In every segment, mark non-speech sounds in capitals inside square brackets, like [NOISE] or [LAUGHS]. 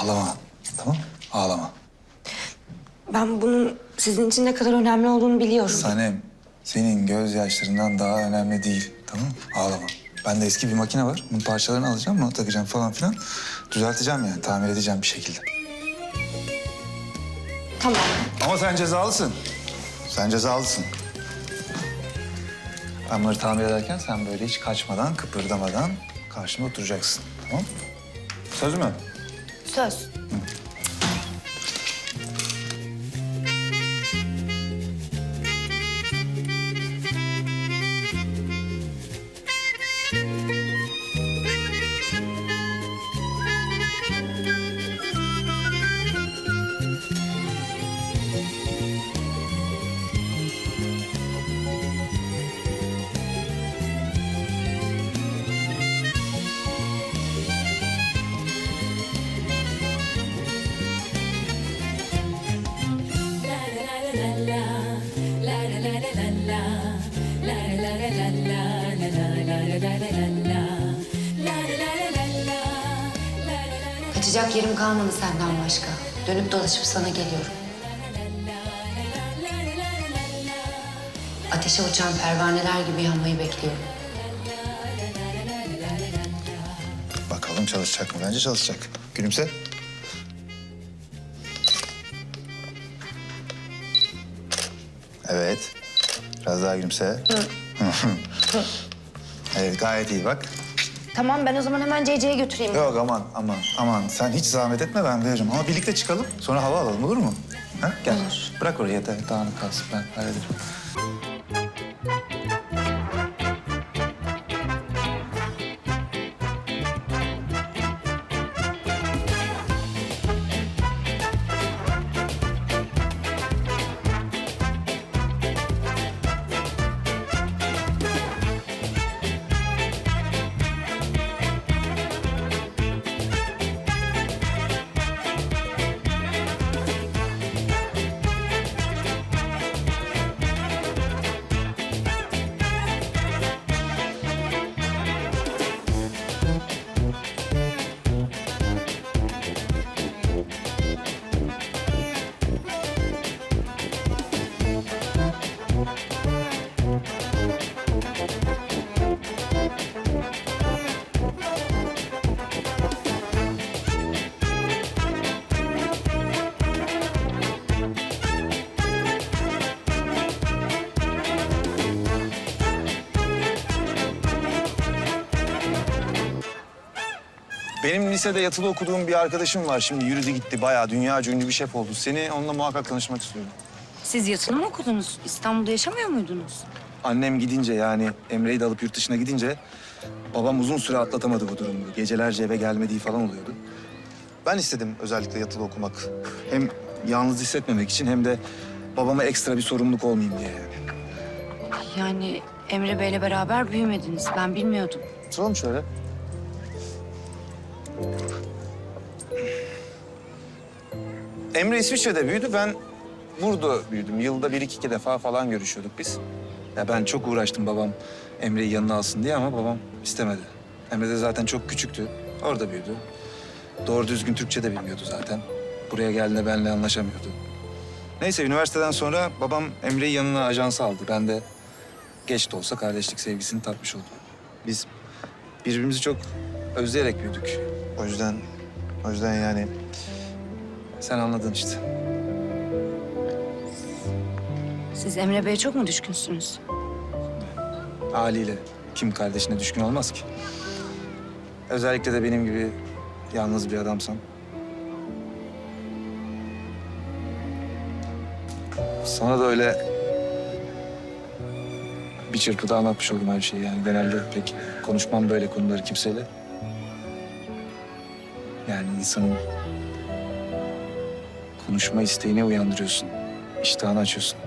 Ağlama. Tamam Ağlama. Ben bunun sizin için ne kadar önemli olduğunu biliyorum. Sanem, senin gözyaşlarından daha önemli değil. Tamam mı? Ağlama. Bende eski bir makine var. Bunun parçalarını alacağım, bunu takacağım falan filan. Düzelteceğim yani, tamir edeceğim bir şekilde. Tamam. Ama sen cezalısın. Sen cezalısın. Ben bunları tamir ederken sen böyle hiç kaçmadan, kıpırdamadan karşıma oturacaksın. Tamam? Söz mü? Söz. Kaçacak yerim kalmadı senden başka. Dönüp dolaşıp sana geliyorum. Ateşe uçan pervaneler gibi yanmayı bekliyorum. Bakalım çalışacak mı? Bence çalışacak. Gülümse. Evet. Biraz daha gülümse. [LAUGHS] evet gayet iyi bak. Tamam ben o zaman hemen CC'ye götüreyim. Yok aman aman aman sen hiç zahmet etme ben veririm. Ama birlikte çıkalım sonra hava alalım olur mu? Ha? Gel. Bırak oraya da dağınık kalsın ben hallederim. Benim lisede yatılı okuduğum bir arkadaşım var. Şimdi yürüdü gitti. Bayağı dünya ünlü bir şef oldu. Seni onunla muhakkak tanışmak istiyorum. Siz yatılı mı okudunuz? İstanbul'da yaşamıyor muydunuz? Annem gidince yani Emre'yi de alıp yurt dışına gidince babam uzun süre atlatamadı bu durumu. Gecelerce eve gelmediği falan oluyordu. Ben istedim özellikle yatılı okumak. Hem yalnız hissetmemek için hem de babama ekstra bir sorumluluk olmayayım diye yani. Emre Bey'le beraber büyümediniz. Ben bilmiyordum. Oturalım şöyle. Emre İsviçre'de büyüdü. Ben burada büyüdüm. Yılda bir iki defa falan görüşüyorduk biz. Ya ben çok uğraştım babam Emre'yi yanına alsın diye ama babam istemedi. Emre de zaten çok küçüktü. Orada büyüdü. Doğru düzgün Türkçe de bilmiyordu zaten. Buraya geldiğinde benimle anlaşamıyordu. Neyse üniversiteden sonra babam Emre'yi yanına ajansa aldı. Ben de geç de olsa kardeşlik sevgisini tatmış oldum. Biz birbirimizi çok özleyerek büyüdük. O yüzden, o yüzden yani sen anladın işte. Siz Emre Bey'e çok mu düşkünsünüz? Haliyle kim kardeşine düşkün olmaz ki? Özellikle de benim gibi yalnız bir adamsan. Sana da öyle bir çırpıda anlatmış oldum her şeyi. Yani genelde pek konuşmam böyle konuları kimseyle. Yani insanın konuşma isteğini uyandırıyorsun. İştahını açıyorsun.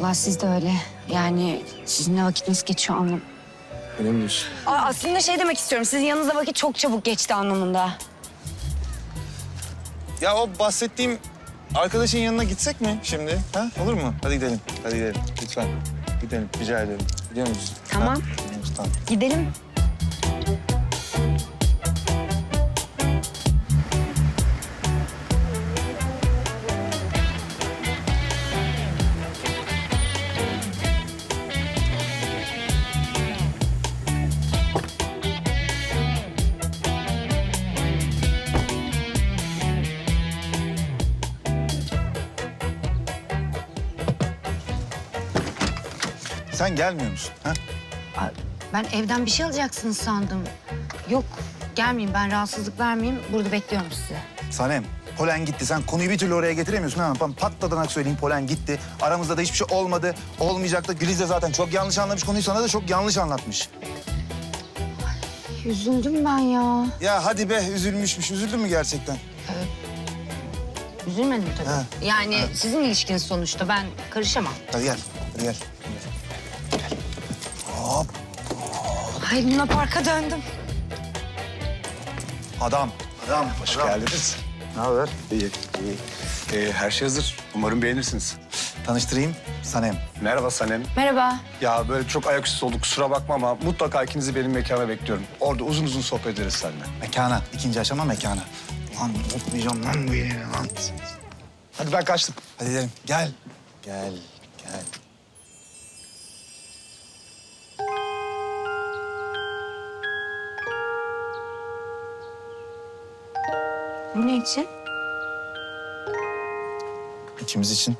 Valla siz de öyle. Yani sizinle vakit nasıl geçiyor anlam. Öyle mi diyorsun? Aa, aslında şey demek istiyorum. Sizin yanınızda vakit çok çabuk geçti anlamında. Ya o bahsettiğim arkadaşın yanına gitsek mi şimdi? Ha? Olur mu? Hadi gidelim. Hadi gidelim. Lütfen. Gidelim. Rica ediyorum. Gidiyor muyuz? Tamam. Ha? Gidiyoruz, Tamam. Gidelim. Sen gelmiyor musun? Ha? Aa, Ben evden bir şey alacaksınız sandım. Yok gelmeyeyim ben rahatsızlık vermeyeyim. Burada bekliyorum sizi. Sanem, Polen gitti. Sen konuyu bir türlü oraya getiremiyorsun. Hemen ben patladanak söyleyeyim Polen gitti. Aramızda da hiçbir şey olmadı. Olmayacak da Güliz de zaten çok yanlış anlamış konuyu. Sana da çok yanlış anlatmış. Üzüldüm ben ya. Ya hadi be üzülmüşmüş. Üzüldün mü gerçekten? Üzülmedim tabii. Ha. Yani sizin ilişkiniz sonuçta ben karışamam. Hadi gel. Hadi gel. Ay Luna Park'a döndüm. Adam. Adam. Hoş adam. geldiniz. Ne haber? İyi, iyi. Ee, her şey hazır. Umarım beğenirsiniz. Tanıştırayım. Sanem. Merhaba Sanem. Merhaba. Ya böyle çok ayaküstü olduk kusura bakma ama mutlaka ikinizi benim mekana bekliyorum. Orada uzun uzun sohbet ederiz seninle. Mekana. İkinci aşama mekana. Lan unutmayacağım lan bu yeri lan. Hadi ben kaçtım. Hadi gidelim. Gel. Gel. Gel. Bu ne için? İkimiz için.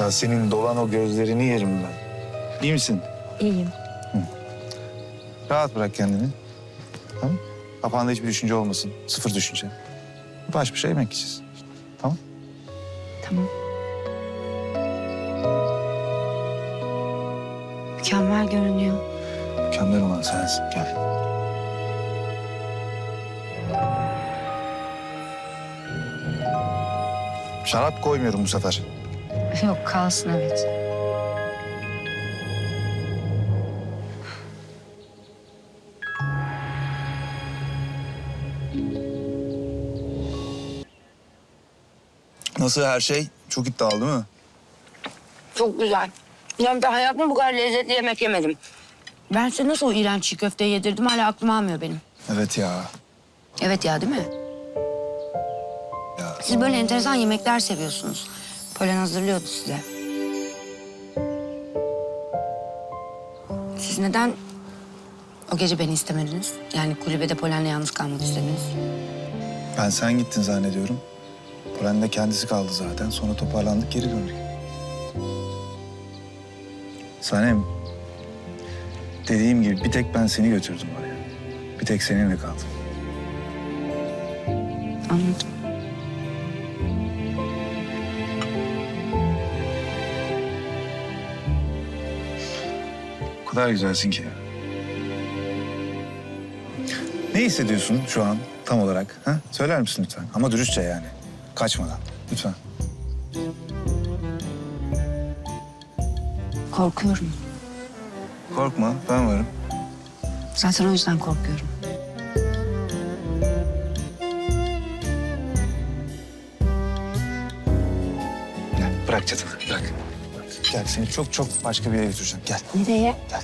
Ya senin dolan o gözlerini yerim ben. İyi misin? İyiyim. Rahat bırak kendini. Tamam Kafanda hiçbir düşünce olmasın. Sıfır düşünce. Baş başa yemek yiyeceğiz. Tamam Tamam. Mükemmel görünüyor. Mükemmel olan sensin. Gel. Şarap koymuyorum bu sefer. Yok kalsın evet. Nasıl her şey? Çok iddialı değil mi? Çok güzel. Yani ben hayatımda bu kadar lezzetli yemek yemedim. Ben size nasıl o iğrenç çiğ köfteyi yedirdim hala aklım almıyor benim. Evet ya. Evet ya değil mi? Ya. Siz böyle enteresan yemekler seviyorsunuz. Polen hazırlıyordu size. Siz neden o gece beni istemediniz? Yani kulübede Polen'le yalnız kalmak istediniz. Ben sen gittin zannediyorum. Polen de kendisi kaldı zaten. Sonra toparlandık geri döndük. Sanem. Dediğim gibi bir tek ben seni götürdüm oraya. Bir tek seninle kaldım. Anladım. O kadar güzelsin ki. Ne hissediyorsun şu an tam olarak? Ha? Söyler misin lütfen? Ama dürüstçe yani. Kaçmadan. Lütfen. Korkuyorum. Korkma ben varım. Zaten o yüzden korkuyorum. Gel bırak çatını bırak. Gel seni çok çok başka bir yere götüreceğim. Gel. Nereye? Gel.